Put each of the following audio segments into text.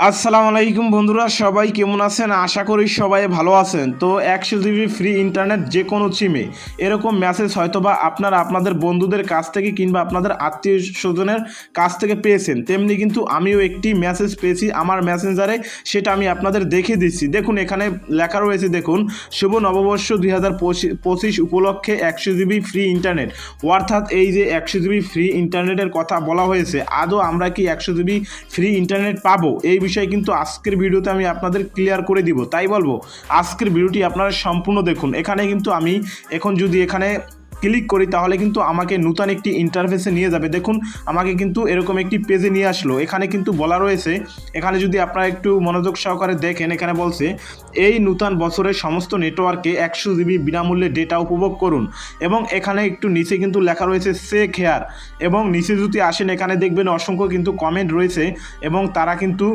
আসসালামু আলাইকুম বন্ধুরা, সবাই কেমন আছেন? আশা করি সবাই ভালো আছেন। তো একশো জিবি ফ্রি ইন্টারনেট যে কোনো সিমে এরকম মেসেজ হয়তোবা আপনারা আপনাদের বন্ধুদের কাছ থেকে কিংবা আপনাদের আত্মীয় স্বজনের কাছ থেকে পেয়েছেন। তেমনি কিন্তু আমিও একটি মেসেজ পেয়েছি, আমার মেসেঞ্জারে সেটা আমি আপনাদের দেখে দিচ্ছি। দেখুন, এখানে লেখা রয়েছে, দেখুন, শুভ নববর্ষ দুই হাজার পঁচিশ উপলক্ষে একশো জিবি ফ্রি ইন্টারনেট অর্থাৎ এই যে একশো জিবি ফ্রি ইন্টারনেটের কথা বলা হয়েছে, আদৌ আমরা কি একশো জিবি ফ্রি ইন্টারনেট পাবো? এই বিষয়ে কিন্তু আজকের ভিডিওতে আমি আপনাদের ক্লিয়ার করে দিব। তাই বলব, আজকের ভিডিওটি আপনারা সম্পূর্ণ দেখুন। এখানে কিন্তু আমি এখন যদি এখানে ক্লিক করি, তাহলে কিন্তু আমাকে নূতন একটি ইন্টারফেসে নিয়ে যাবে। দেখুন, আমাকে কিন্তু এরকম একটি পেজে নিয়ে আসলো। এখানে কিন্তু বলা রয়েছে, এখানে যদি আপনারা একটু মনোযোগ সহকারে দেখেন, এখানে বলছে, এই নূতন বছরের সমস্ত নেটওয়ার্কে একশো জিবি বিনামূল্যে ডেটা উপভোগ করুন। এবং এখানে একটু নিচে কিন্তু লেখা রয়েছে সেক হেয়ার এবং নিচে যদি আসেন, এখানে দেখবেন অসংখ্য কিন্তু কমেন্ট রয়েছে এবং তারা কিন্তু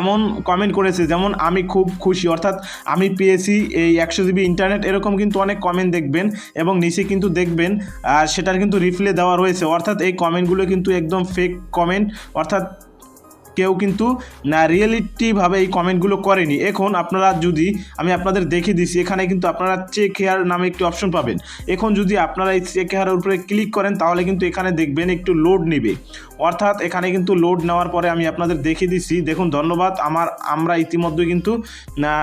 এমন কমেন্ট করেছে যেমন, আমি খুব খুশি। অর্থাৎ, আমি পেয়েছি এই একশো জিবি ইন্টারনেট এরকম কিন্তু অনেক কমেন্ট দেখবেন এবং নিচে কিন্তু দেখবেন সেটার কিন্তু রিপ্লে দেওয়া রয়েছে। অর্থাৎ এই কমেন্টগুলো কিন্তু একদম ফেক কমেন্ট অর্থাৎ কেউ কিন্তু না রিয়েলিটিভাবে এই কমেন্টগুলো করেনি। এখন আপনারা যদি, আমি আপনাদের দেখে দিছি, এখানে কিন্তু আপনারা চেক হেয়ার নামে একটি অপশন পাবেন। এখন যদি আপনারা এই চেক হেয়ারের উপরে ক্লিক করেন, তাহলে কিন্তু এখানে দেখবেন একটু লোড নেবে। অর্থাৎ এখানে কিন্তু লোড নেওয়ার পরে আমি আপনাদের দেখে দিচ্ছি দেখুন, ধন্যবাদ। আমার, আমরা ইতিমধ্যে কিন্তু, না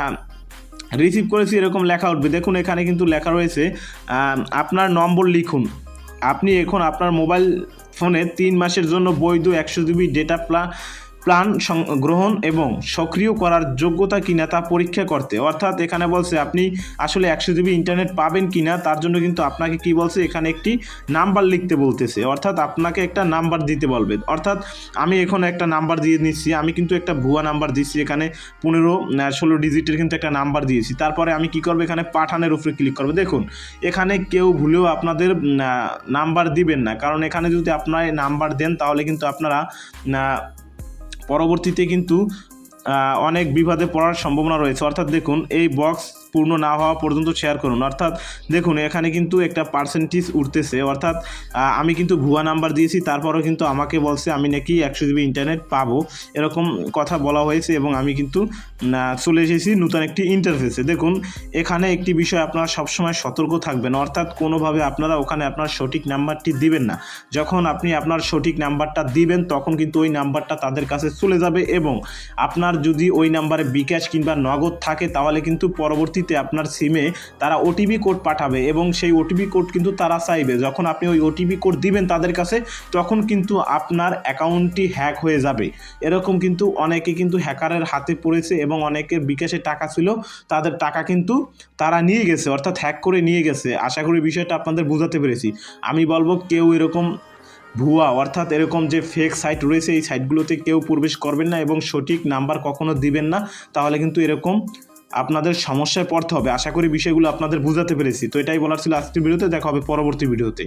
রিসিভ করেছি, এরকম লেখা উঠবে। দেখুন, এখানে কিন্তু লেখা রয়েছে আপনার নম্বর লিখুন। আপনি এখন আপনার মোবাইল ফোনে তিন মাসের জন্য বৈধ একশো জিবি ডেটা প্লা প্ল্যান গ্রহণ এবং সক্রিয় করার যোগ্যতা কিনা তা পরীক্ষা করতে। অর্থাৎ এখানে বলছে, আপনি আসলে একশো জিবি ইন্টারনেট পাবেন কিনা, তার জন্য কিন্তু আপনাকে কি বলছে, এখানে একটি নাম্বার লিখতে বলতেছে। অর্থাৎ আপনাকে একটা নাম্বার দিতে বলবে। অর্থাৎ আমি এখন একটা নাম্বার দিয়ে নিচ্ছি, আমি কিন্তু একটা ভুয়া নাম্বার দিচ্ছি, এখানে পনেরো ষোলো ডিজিটের কিন্তু একটা নাম্বার দিয়েছি। তারপরে আমি কি করব, এখানে পাঠানের উপরে ক্লিক করব। দেখুন, এখানে কেউ ভুলেও আপনাদের নাম্বার দিবেন না। কারণ এখানে যদি আপনারা নাম্বার দেন, তাহলে কিন্তু আপনারা পরবর্তীতে কিন্তু অনেক বিবাদে পড়ার সম্ভাবনা রয়েছে। অর্থাৎ দেখুন এই বক্স পূর্ণ না হওয়া পর্যন্ত শেয়ার করুন। অর্থাৎ দেখুন, এখানে কিন্তু একটা পার্সেন্টেজ উঠতেছে। অর্থাৎ আমি কিন্তু ভুয়া নাম্বার দিয়েছি, তারপরেও কিন্তু আমাকে বলছে, আমি নাকি একশো জিবি ইন্টারনেট পাবো। এরকম কথা বলা হয়েছে এবং আমি কিন্তু চলে এসেছি নতুন একটি ইন্টারফেসে দেখুন, এখানে একটি বিষয় আপনারা সবসময় সতর্ক থাকবেন। অর্থাৎ কোনোভাবে আপনারা ওখানে আপনার সঠিক নাম্বারটি দিবেন না। যখন আপনি আপনার সঠিক নাম্বারটা দিবেন, তখন কিন্তু ওই নাম্বারটা তাদের কাছে চলে যাবে এবং আপনার যদি ওই নাম্বারে বিকাশ কিংবা নগদ থাকে, তাহলে কিন্তু পরবর্তীতে আপনার সিমে তারা ওটিপি কোড পাঠাবে এবং সেই ওটিপি কোড কিন্তু তারা চাইবে। যখন আপনি ওই ওটিপি কোড দিবেন তাদের কাছে, তখন কিন্তু আপনার অ্যাকাউন্টটি হ্যাক হয়ে যাবে। এরকম কিন্তু অনেকে কিন্তু হ্যাকারের হাতে পড়েছে এবং অনেকের বিকাশে টাকা ছিল, তাদের টাকা কিন্তু তারা নিয়ে গেছে, অর্থাৎ হ্যাক করে নিয়ে গেছে। আশা করি বিষয়টা আপনাদের বোঝাতে পেরেছি। আমি বলব কেউ এরকম ভুয়া, অর্থাৎ এরকম যে ফেক সাইট রয়েছে, এই সাইটগুলোতে কেউ প্রবেশ করবেন না এবং সঠিক নাম্বার কখনো দিবেন না। তাহলে কিন্তু এরকম আপনাদের সমস্যায় পড়তে হবে। আশা করি বিষয়গুলো আপনাদের বুঝাতে পেরেছি। তো এটাই বলার ছিল আজকের ভিডিওতে। দেখা হবে পরবর্তী ভিডিওতে।